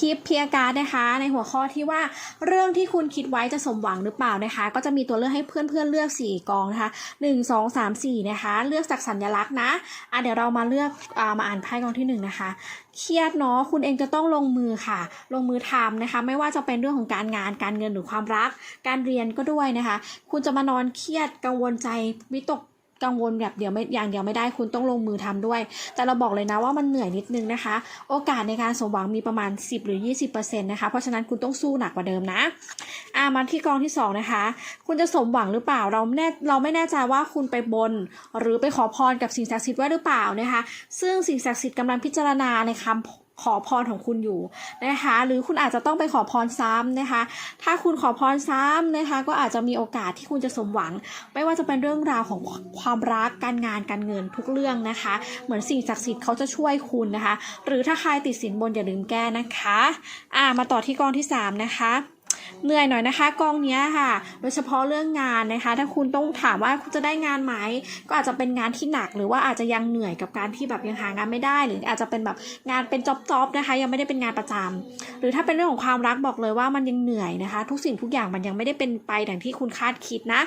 ลิปเพียการ์ดนะคะ ในหัวข้อที่ว่าเรื่องที่คุณคิดไว้จะสมหวังหรือเปล่านะคะ ก็จะมีตัวเลือกให้เพื่อนๆเลือก 4 กองนะคะ 1 2 3 4 นะคะ เลือกจากสัญลักษณ์นะอะเดี๋ยวเรามาเลือกอามาอ่านไพ่กองที่ 1 นะคะ เครียดเนาะคุณเองจะต้องลงมือค่ะ ลงมือทำนะคะ ไม่ว่าจะเป็นเรื่องของการงานการเงินหรือความรัก การเรียนก็ด้วยนะคะ คุณจะมานอนเครียดกังวลใจวิตก กังวลแบบเดียวไม่อย่างเดียวไม่ได้คุณต้องลงมือทำด้วย แต่เราบอกเลยนะว่ามันเหนื่อยนิดนึงนะคะ โอกาสในการสมหวังมีประมาณ 10 หรือ 20%นะคะ เพราะฉะนั้นคุณต้องสู้หนักกว่าเดิมนะอ่ามาที่กองที่ 2 นะคะ คุณจะสมหวังหรือเปล่าเราแน่เราไม่แน่ใจว่าคุณไปบน หรือไปขอพรกับสิ่งศักดิ์สิทธิ์ไว้หรือเปล่านะคะ ซึ่งสิ่งศักดิ์สิทธิ์กำลังพิจารณาในคำ ขอพรของคุณอยู่นะคะ หรือคุณอาจจะต้องไปขอพรซ้ำนะคะ ถ้าคุณขอพรซ้ำนะคะ ก็อาจจะมีโอกาสที่คุณจะสมหวัง ไม่ว่าจะเป็นเรื่องราวของความรักการงานการเงินทุกเรื่องนะคะ เหมือนสิ่งศักดิ์สิทธิ์เขาจะช่วยคุณนะคะ หรือถ้าใครติดสินบนอย่าลืมแก้นะคะ อ่ามาต่อที่กองที่3นะคะ เหนื่อยหน่อยนะคะ กองเนี้ยค่ะ โดยเฉพาะเรื่องงานนะคะ ถ้าคุณต้องถามว่าคุณจะได้งานไหมก็อาจจะเป็นงานที่หนัก หรือว่าอาจจะยังเหนื่อยกับการที่แบบยังหางานไม่ได้ หรืออาจจะเป็นแบบงานเป็นจ็อบๆนะคะ ยังไม่ได้เป็นงานประจำหรือถ้าเป็นเรื่องของความรักบอกเลยว่ามันยังเหนื่อยนะคะ ทุกสิ่งทุกอย่างมันยังไม่ได้เป็นไปดังที่คุณคาดคิดนะ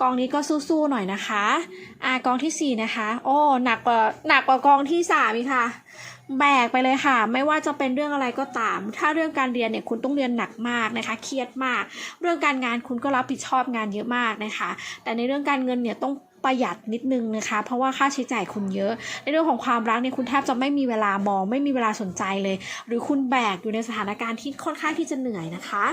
กองนี้ก็สู้ๆหน่อยนะคะอ่ากองที่สี่นะคะ โอ้หนักกว่าหนักกว่ากองที่สามอีกค่ะ แบกไปเลยค่ะ ไม่ว่าจะเป็นเรื่องอะไรก็ตาม ถ้าเรื่องการเรียนเนี่ยคุณต้องเรียนหนักมากนะคะ เครียดมาก เรื่องการงานคุณก็รับผิดชอบงานเยอะมากนะคะ แต่ในเรื่องการเงินเนี่ยต้องประหยัดนิดนึงนะคะ เพราะว่าค่าใช้จ่ายคุณเยอะ ในเรื่องของความรักเนี่ยคุณแทบจะไม่มีเวลามอง ไม่มีเวลาสนใจเลย หรือคุณแบกอยู่ในสถานการณ์ที่ค่อนข้างที่จะเหนื่อยนะคะ